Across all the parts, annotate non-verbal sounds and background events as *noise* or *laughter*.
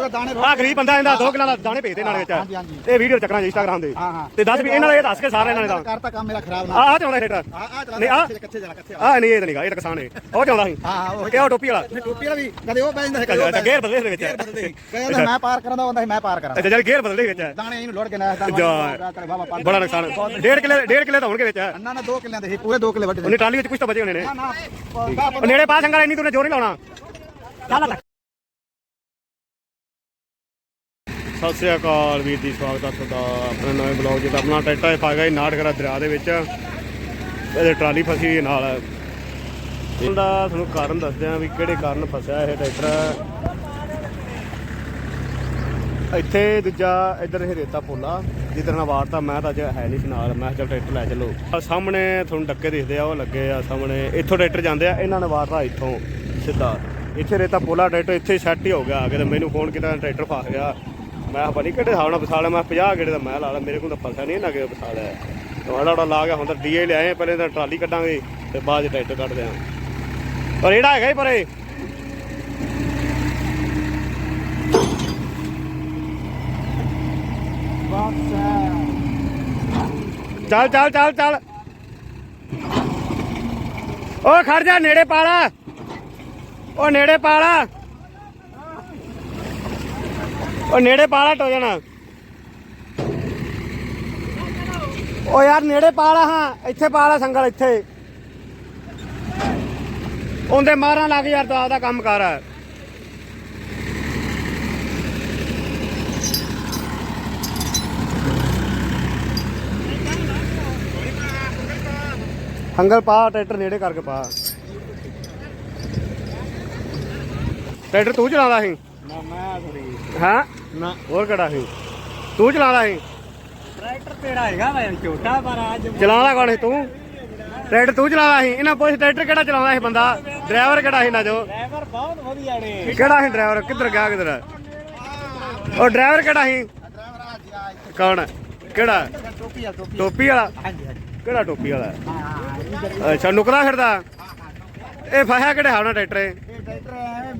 ਦਾ ਦਾਣੇ ਆ ਗਰੀਬ ਬੰਦਾ ਇਹਦਾ 2 ਕਿਲੋ ਦਾ ਦਾਣੇ ਭੇਜਦੇ ਨਾਲੇ ਵਿੱਚ। ਹਾਂਜੀ, ਹਾਂਜੀ। ਤੇ ਵੀਡੀਓ ਚੱਕਰਾਂ ਇੰਸਟਾਗ੍ਰਾਮ ਦੇ ਹਾਂ, ਹਾਂ। ਤੇ ਦੱਸ ਵੀ ਇਹਨਾਂ ਨੇ ਇਹ ਦੱਸ ਕੇ ਸਾਰੇ ਇਹਨਾਂ ਨੇ ਤਾਂ ਕਰਤਾ ਕੰਮ ਮੇਰਾ ਖਰਾਬ ਆ ਨਾ ਆ ਚਾਉਂਦਾ ਰੇਟਰ ਆ ਆ ਚਲਾ ਨਹੀਂ ਆ ਕੱਚੇ ਜਰਾ ਕੱਚੇ ਆ ਨਹੀਂ ਇਹ ਤਾਂ ਨਹੀਂਗਾ ਇਹ ਤਾਂ ਕਿਸਾਨ ਹੈ ਉਹ ਚਾਉਂਦਾ ਸੀ। ਹਾਂ ਹਾਂ ਉਹ ਕਿ ਉਹ ਟੋਪੀ ਵਾਲਾ। ਨਹੀਂ ਟੋਪੀ ਵਾਲਾ ਵੀ ਕਦੇ ਉਹ ਬੈਠਦਾ ਕਦੇ ਉਹ ਅੱਛਾ ਗੇਅਰ ਬਦਲੇ ਦੇ ਵਿੱਚ। ਗੇਅਰ ਬਦਲਦੇ ਸੀ। ਕਹਿੰਦਾ ਮੈਂ ਪਾਰ ਕਰਾਂਦਾ ਹੁੰਦਾ ਸੀ ਮੈਂ ਪਾਰ ਕਰਾਂ ਅੱਛਾ ਚੱਲ ਗੇਅਰ ਬਦਲੇ ਵਿੱਚ। ਹੈ। ਦਾਣੇ ਇਹਨੂੰ ਲੋੜ ਕੇ ਨਾ ਤਾਂ ਜਾ। ਤੇਰੇ ਬਾਬਾ ਪਾਰ ਬੜਾ ਨੁਕਸਾਨ। ਡੇਢ ਕਿਲੇ ਡੇਢ ਕਿਲੇ ਤਾਂ ਹੋਣਗੇ ਵਿੱਚ। ਅੰਨਾ ਨੇ 2 ਕਿੱਲਿਆਂ ਦੇ ਸੀ ਪੂਰੇ 2 ਕਿੱਲੇ ਵੱਢੇ ਉਹਨੇ ਟਾਲੀ ਵਿੱਚ ਕੁਝ ਤਾਂ ਬਚੇ ਹੋਣੇ ਨੇ। ਨਾ ਨਾ ਉਹ ਨੇੜੇ ਪਾ ਸੰਗਾ ਇੰਨੀ ਤੂੰ ਜੋਰ ਨਹੀਂ ਲਾਉਣਾ। ਚੱਲ ਸਤਿ ਸ੍ਰੀ ਅਕਾਲ ਵੀਰ ਜੀ, ਸਵਾਗਤ ਹੈ ਤੁਹਾਡਾ ਆਪਣੇ ਨਵੇਂ ਬਲੌਗ ਜਿਹਦਾ ਆਪਣਾ ਟਰੈਕਟਰ ਫਸ ਗਿਆ ਜੀ ਨਾਟਕਰਾ ਦਰਿਆ ਦੇ ਵਿੱਚ। ਇਹਦੇ ਟਰਾਲੀ ਫਸੀ ਹੋਈ ਨਾਲ। ਇਹਦਾ ਤੁਹਾਨੂੰ ਕਾਰਨ ਦੱਸਦੇ ਆ ਵੀ ਕਿਹੜੇ ਕਾਰਨ ਫਸਿਆ ਇਹ ਟਰੈਕਟਰ। ਇੱਥੇ ਦੂਜਾ ਇੱਧਰ ਇਹ ਰੇਤਾ ਪੋਲਾ ਜਿੱਧਰ ਨਾਲ ਵਾਰਤਾ ਮੈਂ ਤਾਂ ਅੱਜ ਹੈ ਨਹੀਂ ਸੀ ਨਾਲ। ਮੈਂ ਚਲ ਟਰੈਕਟਰ ਲੈ ਚੱਲੋ। ਆਹ ਸਾਹਮਣੇ ਤੁਹਾਨੂੰ ਡੱਕੇ ਦਿਖਦੇ ਆ, ਉਹ ਲੱਗੇ ਆ ਸਾਹਮਣੇ। ਇੱਥੋਂ ਟਰੈਕਟਰ ਜਾਂਦੇ ਆ, ਇਹਨਾਂ ਨੇ ਵਾਰਤਾ ਇੱਥੋਂ ਸਿੱਧਾ। ਇੱਥੇ ਰੇਤਾ ਪੋਲਾ, ਟਰੈਕਟਰ ਇੱਥੇ ਸੈੱਟ ਹੀ ਹੋ ਗਿਆ। ਆ ਮੈਨੂੰ ਫੋਨ ਕੀਤਾ, ਟਰੈਕਟਰ ਫਸ ਗਿਆ। ਮੈਂ ਕਿਹਾ ਪਤਾ ਕਿਹੜੇ ਹਿਸਾਬ ਨਾਲ ਫਸਾ ਮੈਂ 50 ਗੇੜੇ ਦਾ ਮੈਂ ਲਾ ਲਿਆ ਮੇਰੇ ਕੋਲ ਤਾਂ ਫਸਿਆ ਨਹੀਂ ਇਹਨਾਂ ਕੇ ਫਸਾ ਲਿਆ ਤੁਹਾਡਾ ਡਾ ਲਾ ਗਿਆ ਹੁਣ ਤਾਂ ਡੀਏ ਲਿਆਏ ਪਹਿਲੇ ਤਾਂ ਟਰਾਲੀ ਕੱਢਾਂਗੇ ਤੇ ਬਾਅਦ ਚ ਟਰੈਕਟਰ ਕੱਢਦੇ ਆਂ। ਪਰ ਇਹੜਾ ਹੈਗਾ ਹੀ ਪਰੇ। ਚੱਲ ਚੱਲ ਚੱਲ ਚੱਲ। ਓ ਖੜ ਜਾ, ਨੇੜੇ ਪਾਲਾ। ਓ ਨੇੜੇ ਪਾਲਾ। ਓ ਨੇੜੇ ਪਾਲਾ ਟੋ ਜਾਣਾ। ਓ ਯਾਰ ਨੇੜੇ ਪਾਲਾ ਹਾਂ ਇੱਥੇ ਪਾਲਾ ਸੰਗਲ ਇੱਥੇ। ਉਹਦੇ ਮਾਰਾਂ ਲੱਗ ਯਾਰ ਤੂੰ ਆਪਦਾ ਕੰਮ ਕਰ। ਹੰਗਲ ਪਾ ਟਰੈਕਟਰ ਨੇੜੇ ਕਰਕੇ ਪਾ। ਟਰੈਕਟਰ ਤੂੰ ਚਲਾਉਂਦਾ ਸੀ? ਨਾ ਮੈਂ ਥੋੜੀ ਹਾਂ? ਨਾ ਹੋਰ ਕਿਹੜਾ ਸੀ? ਤੂੰ ਚਲਾਉਂਦਾ ਸੀ? ਟਰੈਕਟਰ ਤੇਰਾ ਹੈਗਾ ਮੈਂ ਛੋਟਾ ਪਰ ਅੱਜ ਚਲਾਉਂਦਾ ਕੌਣ ਸੀ ਤੂੰ? ਟਰੈਕਟਰ ਤੂੰ ਚਲਾਉਂਦਾ ਸੀ? ਇਹਨਾਂ ਪੁੱਛ ਟਰੈਕਟਰ ਕਿਹੜਾ ਚਲਾਉਂਦਾ ਸੀ ਬੰਦਾ? ਡਰਾਈਵਰ ਕਿਹੜਾ ਸੀ ਨਾ ਜੋ? ਡਰਾਈਵਰ ਬਹੁਤ ਵਧੀਆ ਨੇ। ਕਿਹੜਾ ਸੀ ਡਰਾਈਵਰ ਕਿੱਧਰ ਗਿਆ ਕਿੱਧਰ? ਉਹ ਡਰਾਈਵਰ ਕਿਹੜਾ ਸੀ? ਡਰਾਈਵਰ ਕੌਣ? ਕਿਹੜਾ? ਟੋਪੀ ਵਾਲਾ? ਹਾਂਜੀ ਹਾਂਜੀ। ਕਿਹੜਾ ਟੋਪੀ ਵਾਲਾ? ਅੱਛਾ ਨੁਕਰਾ ਫਿਰਦਾ? ਇਹ ਫਸਿਆ ਕਿਹੜੇ ਹਾਵ ਨਾਲ ਟਰੈਕਟਰ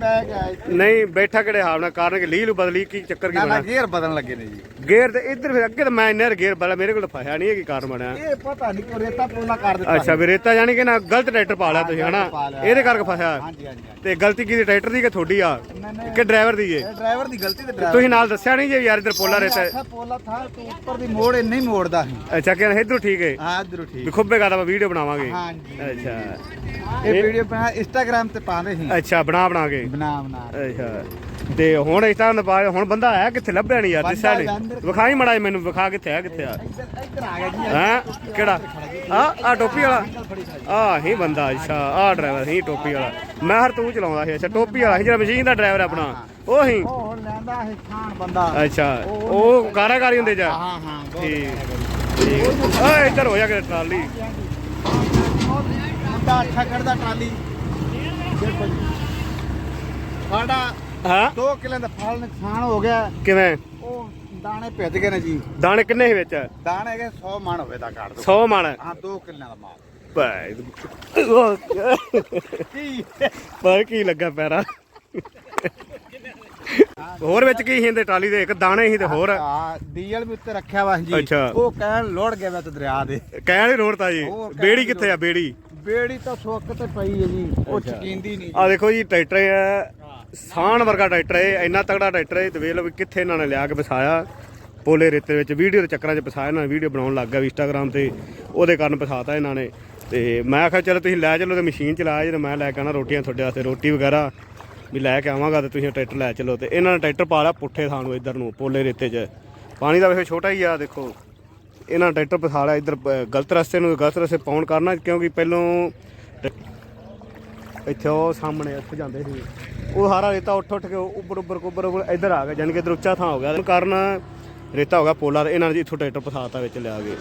ਇਹ? ਇਹ ਗਿਆ ਇੱਥੇ। ਨਹੀਂ ਬੈਠਾ ਕਿਹੜੇ ਹਾਵ ਨਾਲ? ਕਾਰਨ ਕਿ ਲੀਹ ਲੂ ਬਦਲੀ ਕੀ ਚੱਕਰ ਕੀ ਨਾ ਨਾ ਬਣਾ ਗੇਅਰ ਬਦਲਣ ਲੱਗੇ ਨੇ ਜੀ। ਗੇਅਰ ਤੇ ਇੱਧਰ ਫਿਰ ਅੱਗੇ ਤਾਂ ਮੈਂ ਇੰਨੇ ਗੇਅਰ ਬਦਲਾ ਮੇਰੇ ਕੋਲ ਫਸਿਆ ਨਹੀਂ ਇਹ ਕੀ ਕਾਰਨ ਬਣਿਆ। ਇਹ ਪਤਾ ਨਹੀਂ ਕਿ ਰੇਤਾ ਪੋਲਾ ਕਰ ਦਿੱਤਾ ਅੱਛਾ ਵੀ ਰੇਤਾ ਜਾਣੀ ਕਿ ਨਾ ਗਲਤ ਟਰੈਕਟਰ ਪਾ ਲਿਆ ਤੁਸੀਂ ਹਨਾ? ਪਾ ਲਿਆ। ਇਹਦੇ ਕਰਕੇ ਫਸਿਆ। ਹਾਂਜੀ ਹਾਂਜੀ ਹਾਂਜੀ। ਤੇ ਗਲਤੀ ਕਿਹਦੀ ਟਰੈਕਟਰ ਦੀ ਕਿ ਤੁਹਾਡੀ ਆ? ਨਹੀਂ, ਨਹੀਂ। ਕਿ ਡਰਾਈਵਰ ਦੀ ਏ? ਇਹ ਡਰਾਈਵਰ ਦੀ ਗਲਤੀ ਤੇ ਡਰਾਈਵਰ ਤੁਸੀਂ ਨਾਲ ਦੱਸਿਆ ਨਹੀਂ ਜੇ ਯਾਰ ਇੱਧਰ ਪੋਲਾ ਰੇਤਾ ਹੈ। ਅੱਛਾ ਪੋਲਾ ਥਾ ਤੂੰ ਉੱਪਰ ਦੀ ਮੋੜ ਇੰਨੇ ਹੀ ਮੋੜਦਾ ਸੀ। ਅੱਛਾ ਕਿ ਇਧਰੋਂ ਠੀਕ ਹੈ ਹਾਂ ਇਧਰੋਂ ਵੀ ਠੀਕ ਖੁੱਬੇ ਕਰਦਾ ਵੀਡੀਓ ਬਣਾਵਾਂਗੇ। ਹਾਂਜੀ। ਅੱਛਾ। ਇਹ ਵੀਡੀਓ ਬਣਾ ਇੰਸਟਾਗ੍ਰam ਤੇ ਪਾਉਂਦੇ ਸੀ। ਅੱਛਾ ਬਣਾ ਬਣਾ ਕੇ। ਬਣਾ ਬਣਾ ਅੱਛਾ ਤੇ ਹੁਣ ਇਸ ਤਰ੍ਹਾਂ ਦਾ ਪਾ ਹੁਣ ਬੰਦਾ ਆਇਆ ਕਿੱਥੇ ਲੱਭਿਆ ਨਹੀਂ ਯਾਰ ਦਿਸਿਆ ਨਹੀਂ ਵਿਖਾਈ ਮੜਾ ਮੈਨੂੰ ਵਿਖਾ ਕਿੱਥੇ ਆ ਕਿੱਥੇ ਆ। ਇੱਧਰ ਇੱਧਰ ਆ ਗਿਆ ਜੀ। ਹਾਂ? ਕਿਹੜਾ? ਆ ਆ ਟੋਪੀ ਵਾਲਾ। ਆ ਹੀ ਬੰਦਾ ਅੱਛਾ ਆ ਡਰਾਈਵਰ ਹੀ ਟੋਪੀ ਵਾਲਾ। ਮੈਂ ਹਰ ਤੂੰ ਚਲਾਉਂਦਾ ਸੀ ਅੱਛਾ ਟੋਪੀ ਵਾਲਾ ਸੀ ਜਿਹੜਾ ਮਸ਼ੀਨ ਦਾ ਡਰਾਈਵਰ ਆਪਣਾ। ਉਹ ਹੀ? ਉਹ ਹੁਣ ਲੈਂਦਾ ਹੈ ਖਾਨ ਬੰਦਾ। ਅੱਛਾ ਉਹ ਕਾਰਾਕਾਰੀ ਹੁੰਦੇ ਜਾ ਹਾਂ ਹਾਂ ਠੀਕ। ਠੀਕ। ਓਏ ਇੱਧਰ ਹੋ ਜਾ ਕੇ ਟਰਾਲੀ। ਮੁੰਡਾ ਅੱਛਾ ਕਰਦਾ ਟਰਾਲੀ। ਦੇਖੋ ਜੀ। ਸਾਡਾ ਹਾਂ? 2 ਕਿਲੇ ਦਾ ਫਲ ਨੁਕਸਾਨ ਹੋ ਗਿਆ। ਕਿਵੇਂ? ਉਹ ਦਾਣੇ ਭਿੱਜ ਗਏ ਨੇ ਜੀ। ਦਾਣੇ ਕਿੰਨੇ ਸੀ ਵਿੱਚ? ਦਾਣੇ ਹੈਗੇ 100 ਮਣ ਹੋਵੇ ਦਾ ਕੱਢ ਦੋ 100 ਮਣ? ਹਾਂ 2 ਕਿੱਲਿਆਂ ਦਾ ਮਾਲ। ਭਾਈ ਕੀ ਪਰ ਕੀ ਲੱਗਾ ਪੈਰਾ? ਹੋਰ ਵਿੱਚ ਕੀ ਸੀ ਇਹਦੇ ਟਰਾਲੀ ਦੇ? ਇੱਕ ਦਾਣੇ ਸੀ ਤੇ ਹੋਰ? ਹਾਂ ਡੀਜ਼ਲ ਵੀ ਉੱਤੇ ਰੱਖਿਆ ਵਾ ਜੀ। ਉਹ ਕਹਿਣ ਲੋੜ ਗਿਆ ਵਾ ਤੇ ਦਰਿਆ ਦੇ। ਕਹਿਣ ਦੀ ਲੋੜ ਤਾਂ ਜੀ। ਬੇੜੀ ਕਿੱਥੇ ਆ ਬੇੜੀ? ਬੇੜੀ ਤਾਂ ਸੁੱਕ ਤੇ ਪਈ ਹੈ ਜੀ। ਉਹ ਚਕੀਂਦੀ ਨਹੀਂ ਆ ਦੇਖੋ ਜੀ ਟਰੈਕਟਰ ਹੈ ਵਰਗਾ ਟਰੈਕਟਰ ਇਹ ਇੰਨਾ ਤਗੜਾ ਟਰੈਕਟਰ ਇਹ ਤੇ ਵੇਖ ਲਓ ਵੀ ਕਿੱਥੇ ਇਹਨਾਂ ਨੇ ਲਿਆ ਕੇ ਵਸਾਇਆ ਪੋਲੇ ਰੇਤੇ ਵਿੱਚ ਵੀਡੀਓ ਦੇ ਚੱਕਰਾਂ 'ਚ ਫਸਾਇਆ ਇਹਨਾਂ ਨੇ ਵੀਡੀਓ ਬਣਾਉਣ ਲੱਗ ਗਿਆ ਵੀ ਇੰਸਟਾਗ੍ਰਾਮ ਤੇ, ਉਹਦੇ ਕਾਰਨ ਫਸਾਤਾ ਇਹਨਾਂ ਨੇ। ਤੇ ਮੈਂ ਆਖਿਆ, ਚਲੋ ਤੁਸੀਂ ਲੈ ਚੱਲੋ ਤੇ ਮਸ਼ੀਨ ਚਲਾਇਆ, ਜਦੋਂ ਮੈਂ ਲੈ ਕੇ ਆਣਾ ਰੋਟੀਆਂ ਤੁਹਾਡੇ ਵਾਸਤੇ, ਰੋਟੀ ਵਗੈਰਾ ਵੀ ਲੈ ਕੇ ਆਵਾਂਗਾ ਤੇ ਤੁਸੀਂ ਟਰੈਕਟਰ ਲੈ ਚੱਲੋ। ਤੇ ਇਹਨਾਂ ਨੇ ਟਰੈਕਟਰ ਪਾ ਲਿਆ ਪੁੱਠੇ ਥਾਂ ਨੂੰ ਇੱਧਰ ਨੂੰ, ਪੋਲੇ ਰੇਤੇ 'ਚ। ਪਾਣੀ ਦਾ ਵੇਖੋ ਛੋਟਾ ਹੀ ਆ, ਦੇਖੋ। ਇਹਨਾਂ ਨੇ ਟਰੈਕਟਰ ਪਸਾ ਲਿਆ ਇੱਧਰ ਗਲਤ ਰਸਤੇ ਨੂੰ, ਗਲਤ ਰਸਤੇ ਪਾਉਣ ਕਰਨਾ, ਕਿਉਂਕਿ ਪਹਿਲੋਂ ਇੱਥੇ ਉਹ ਸਾਹਮਣੇ, ਇੱਥੇ ਜਾਂਦੇ ਸੀ। ਉਹ ਸਾਰਾ ਰੇਤਾ ਉੱਠ ਉੱਠ ਕੇ ਉੱਪਰ ਉੱਪਰ ਉੱਪਰ ਇੱਧਰ ਆ ਗਿਆ ਜਾਨੀ ਕਿ ਇੱਧਰ ਉੱਚਾ ਥਾਂ ਹੋ ਗਿਆ। ਉਹਦੇ ਕਾਰਨ ਰੇਤਾ ਹੋ ਗਿਆ ਪੋਲਾ ਇਹਨਾਂ ਨੇ ਇੱਥੋਂ ਟਰੈਕਟਰ ਫਸਾਤਾ ਵਿੱਚ ਲਿਆ ਕੇ।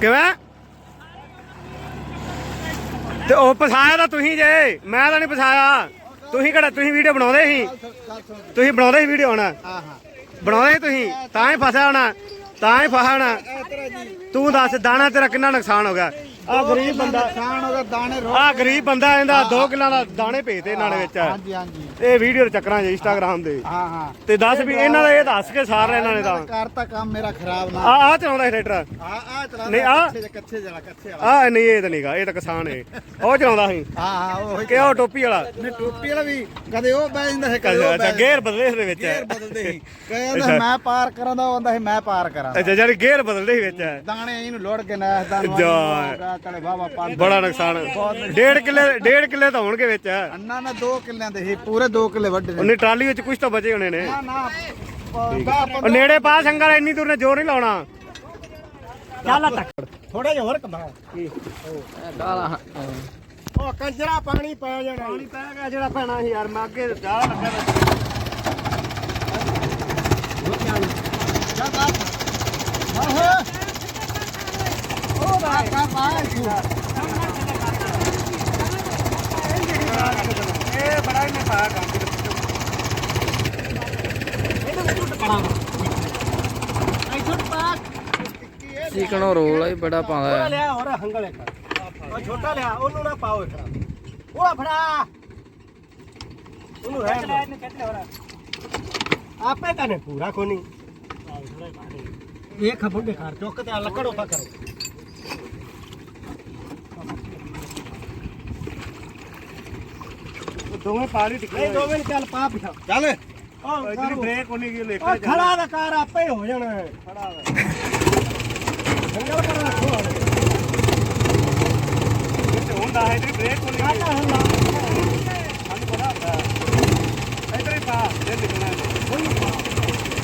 ਕਿਵੇਂ? ਤੇ ਉਹ ਫਸਾਇਆ ਤਾਂ ਤੁਸੀਂ ਜੇ, ਮੈਂ ਤਾਂ ਨਹੀਂ ਫਸਾਇਆ ਤੁਸੀਂ ਕਿਹੜਾ, ਤੁਸੀਂ ਵੀਡੀਓ ਬਣਾਉਂਦੇ ਸੀ? ਤੁਸੀਂ ਬਣਾਉਂਦੇ ਸੀ ਵੀਡੀਓ ਹੁਣ? ਬਣਾਉਂਦੇ ਸੀ ਤੁਸੀਂ? ਤਾਂ ਹੀ ਫਸਿਆ ਹੋਣਾ, ਤਾਂ ਹੀ ਫਸਿਆ ਹੋਣਾ। ਤੂੰ ਦੱਸ, ਦਾਣਾ ਤੇਰਾ ਕਿੰਨਾ ਨੁਕਸਾਨ ਹੋ ਗਿਆ? ਆ ਗਰੀਬ ਬੰਦਾ ਨੁਕਸਾਨ ਗਿਆ ਦਾਣੇ ਰੋ ਆ ਗਰੀਬ ਬੰਦਾ ਇਹਦਾ 2 ਕਿੱਲਾਂ ਦਾ ਦਾਣੇ ਭੇਜਦੇ ਇਹਨਾਂ ਦੇ ਵਿੱਚ। ਹਾਂਜੀ ਹਾਂਜੀ। ਇਹ ਵੀਡੀਓ ਦੇ ਚੱਕਰਾਂ 'ਚ ਇੰਸਟਾਗ੍ਰਾਮ ਦੇ। ਹਾਂ ਹਾਂ। ਤੇ ਦੱਸ ਵੀ ਇਹਨਾਂ ਦਾ ਇਹ ਦੱਸ ਕੇ ਸਾਰ ਇਹਨਾਂ ਨੇ ਤਾਂ। ਕਰਤਾ ਕੰਮ ਮੇਰਾ ਖਰਾਬ ਨਾ। ਆ ਆ ਚਲਾਉਂਦਾ ਟਰੈਕਟਰ ਆ ਆ ਚਲਾ ਨਹੀਂ? ਕੱਚੇ ਕੱਚੇ ਜਰਾ ਕੱਚੇ ਵਾਲਾ। ਆ ਨਹੀਂ ਇਹ ਤਾਂ ਨਹੀਂਗਾ ਇਹ ਤਾਂ ਕਿਸਾਨ ਹੈ ਉਹ ਚਲਾਉਂਦਾ ਸੀ। ਹਾਂ ਹਾਂ ਉਹ ਕਿ ਉਹ ਟੋਪੀ ਵਾਲਾ। ਨੇ ਟੋਪੀ ਵਾਲਾ ਵੀ ਕਦੇ ਉਹ ਬਹਿ ਜਾਂਦਾ ਸੀ ਕਦੇ ਅੱਛਾ ਗੇਅਰ ਬਦਲੇ ਦੇ ਵਿੱਚ। ਗੇਅਰ ਬਦਲਦੇ ਸੀ। ਕਹਿੰਦਾ *laughs* ਮੈਂ ਪਾਰ ਕਰਾਂ ਦਾ ਹੁੰਦਾ ਸੀ ਮੈਂ ਪਾਰ ਕਰਾਂ। ਅੱਛਾ ਜਿਹੜੀ ਗੇਅਰ ਬਦਲਦੇ ਸੀ ਵਿੱਚ। ਦਾਣੇ ਇਹਨੂੰ ਲੋੜ ਕੇ ਨਾ ਦਾ ਜਾ। ਚਲੇ ਬਾਬਾ ਪੰਜ ਬੜਾ ਨੁਕਸਾਨ। ਡੇਢ ਕਿੱਲੇ ਡੇਢ ਕਿੱਲੇ ਤਾਂ ਹੋਣਗੇ ਵਿੱਚ। ਅੰਨਾ ਨੇ 2 ਕਿੱਲਿਆਂ ਦੇ ਸੀ ਪੂਰੇ 2 ਕਿੱਲੇ ਵੱਢੇ ਨੇ। ਉਹਨੇ ਟਰਾਲੀ ਵਿੱਚ ਕੁਝ ਤਾਂ ਬਚੇ ਹੋਣੇ ਨੇ। ਨਾ ਨਾ ਉਹ ਨੇੜੇ ਪਾ ਸੰਗਲ ਇੰਨੀ ਦੂਰ ਨੇ ਜ਼ੋਰ ਨਹੀਂ ਲਾਉਣਾ। ਚੱਲ ਤੱਕ। ਥੋੜਾ ਜਿਹਾ ਹੋਰ ਕਮਾ। ਕਾਲਾ ਉਹ ਕੰਜਰਾ ਪਾਣੀ ਪੈ ਜਾਣਾ। ਪਾਣੀ ਪੈ ਗਿਆ ਜਿਹੜਾ ਪੈਣਾ ਸੀ ਯਾਰ ਮੈਂ ਅੱਗੇ ਜਾ ਲੱਗਾ ਉਹ ਬਾਤ ਕਰ ਬਾਹਰ ਇਹ ਬੜਾ ਹੀ ਪਾਇਆ ਕੰਮ ਚਿਕਨੋ ਰੋਲ ਹੀ ਬੜਾ ਪਾਉਂਦਾ ਹੈ ਲਿਆ ਹੋਰ ਹੰਗਲ ਇੱਕ ਉਹ ਛੋਟਾ ਲਿਆ, ਉਹਨੂੰ ਨਾ ਪਾਓ ਇੱਕ। ਉਹ ਫੜਾ। ਉਹਨੂੰ ਰਹਿ ਆਪੇ ਤਾਂ ਨੇ ਪੂਰਾ ਕੋਨੀ ਇਹ ਖਬਰ ਦੇ ਘਰ, ਚੁੱਕ ਤੇ ਲੱਕੜ ਉਪਾ ਕਰੋ। ਦੋਵੇਂ ਪਾਣੀ ਟਿਕੇ ਨਹੀਂ ਦੋਵੇਂ ਨੀ ਚੱਲ ਪਾ ਪਿਛਾ। ਚੱਲ। ਉਹ ਇਧਰ ਬ੍ਰੇਕ ਉਹਨੇ ਕੀ ਲੈ ਉਹ ਖੜਾ ਦਾ ਕਾਰ ਆਪੇ ਹੋ ਜਾਣਾ। ਹੈ ਖੜਾ ਦਾ ਹੰਗਲ ਕਰ ਰੱਖੋ ਹੁੰਦਾ ਹੈ ਇਧਰ ਬ੍ਰੇਕ ਉਹਨੇ ਕਾਹਦਾ ਹੁੰਦਾ। ਸਾਨੂੰ ਪਤਾ ਹੁੰਦਾ ਇਧਰ ਹੀ ਪਾ ਦੇ ਨਿਕਲਣਾ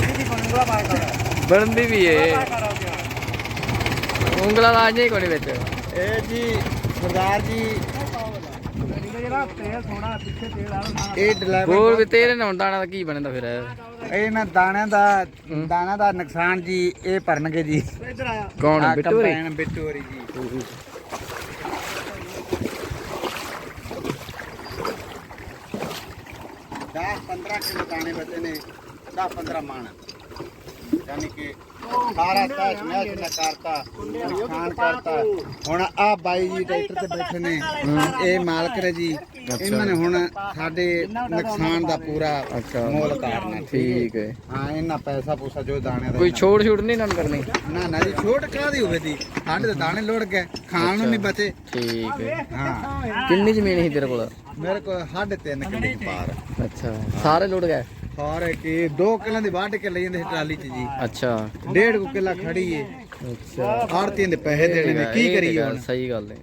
ਇਹਦੀ ਬੰਦਾ ਪਾਇਆ ਕਰ ਬਣਦੀ ਵੀ ਗਿਆ ਉਂਗਲਾਂ ਨਹੀਂ ਕੋਈ ਵਿੱਚ। ਇਹ ਜੀ ਸਰਦਾਰ ਜੀ ਜਿਹੜਾ ਤੇਲ ਥੋੜਾ ਪਿੱਛੇ ਤੇਲ ਆ ਇਹ ਡਰਾਈਵਰ ਹੋਰ ਵੀ ਤੇਰੇ ਨਾਲ ਦਾਣਾ ਦਾ ਕੀ ਬਣਦਾ ਫਿਰ? ਇਹ ਨਾ ਦਾਣਿਆਂ ਦਾ ਦਾਣਾ ਦਾ ਨੁਕਸਾਨ ਜੀ ਇਹ ਭਰਨਗੇ ਜੀ। ਇਧਰ ਆਇਆ ਕੌਣ? ਬਿੱਟੂ ਰੇ ਕੰਬਾਈਨ ਬਿੱਟੂ ਹੋਰੀ ਜੀ। ਦਸ 15 ਕਿਲੋ ਦਾਣੇ ਬਚੇ ਨੇ 10 15 ਮਣ। ਯਾਨੀ ਕਿ ਸਾਰਾ ਤਾਸ਼ ਮੈਚ ਨਾ ਕਰਤਾ ਨੁਕਸਾਨ ਕਰਤਾ। ਹੁਣ ਆ ਬਾਈ ਜੀ ਟਰੈਕਟਰ ਤੇ ਬੈਠੇ ਨੇ। ਇਹ ਮਾਲਕ ਨੇ ਜੀ। ਇਹਨਾਂ ਨੇ ਹੁਣ ਸਾਡੇ ਨੁਕਸਾਨ ਦਾ ਪੂਰਾ ਅੱਛਾ। ਮੁੱਲ ਉਤਾਰਨਾ ਠੀਕ ਹੈ। ਹਾਂ। ਇਹਨਾਂ ਪੈਸਾ ਪੂਸਾ ਜੋ ਦਾਣੇ ਦਾ ਕੋਈ ਛੋੜ ਛੂਟ ਨਹੀਂ ਇਹਨਾਂ ਨੂੰ ਕਰਨੀ? ਨਾ ਨਾ ਜੀ ਛੋਟ ਕਾਦੀ ਹੋਵੇ ਦੀ ਸਾਡੇ ਤਾਂ ਦਾਣੇ ਲੋੜ ਗਏ ਖਾਣ ਨੂੰ ਨਹੀਂ ਬਚੇ। ਠੀਕ ਹੈ। ਹਾਂ। ਕਿੰਨੀ ਜ਼ਮੀਨ ਸੀ ਤੇਰੇ ਕੋਲ? ਮੇਰੇ ਕੋਲ ਸਾਢੇ ਤਿੰਨ ਕਿੱਲੇ ਦੀ ਪਾਰ। ਅੱਛਾ ਸਾਰੇ ਲੁੱਟ ਗਏ? ਸਾਰੇ ਕਿ 2 ਕਿੱਲਿਆਂ ਦੀ ਵੱਢ ਕੇ ਲਈ ਜਾਂਦੇ ਸੀ ਟਰਾਲੀ 'ਚ ਜੀ। ਅੱਛਾ। ਡੇਢ ਕੁ ਕਿੱਲਾ ਖੜੀ ਏ। ਅੱਛਾ। ਆੜਤੀਆਂ ਦੇ ਪੈਸੇ ਦੇਣੇ ਨੇ ਕੀ ਕਰੀਏ ਹੁਣ? ਸਹੀ ਗੱਲ ਹੈ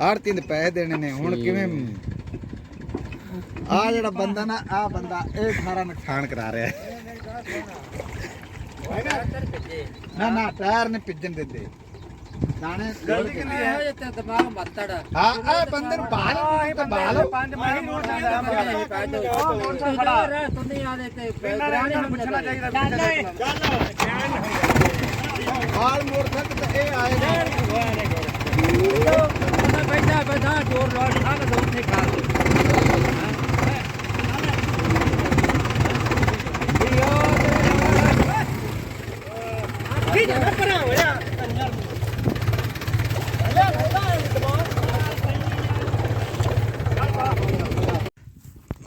ਆੜਤੀਆਂ ਦੇ ਪੈਸੇ ਦੇਣੇ ਨੇ ਹੁਣ ਕਿਵੇਂ? ਆ ਜਿਹੜਾ ਬੰਦਾ ਨਾ ਆ ਬੰਦਾ ਇਹ ਸਾਰਾ ਨੁਕਸਾਨ ਕਰਾ ਰਿਹਾ। ਹੈ ਨਾ ਨਾ ਟਾਇਰ ਨੇ ਪਿੱਜਣ ਦਿੰਦੇ। ਦਾਣੇ ਗਲਤੀ ਕਿੰਨੀ ਹੈ ਦਿਮਾਗ ਮੱਤੜ ਹਾਂ ਆ ਬੰਦੇ ਨੂੰ ਬਾਹਰ ਤਾਂ ਬਾਹਰ ਪੰਜ ਮਾਹੀ ਮੋੜ ਖੜਾ ਇਹਨਾਂ ਨੇ ਪੁੱਛਣਾ ਚਾਹੀਦਾ ਬਾਹਰ ਮੋੜ ਤੱਕ ਤਾਂ ਇਹ ਆਏ ਨੇ ਬੈਠਾ ਬੈਠਾ ਜੋਰ ਲਾੜ ਖਾ ਕੇ ਉੱਥੇ ਖਾ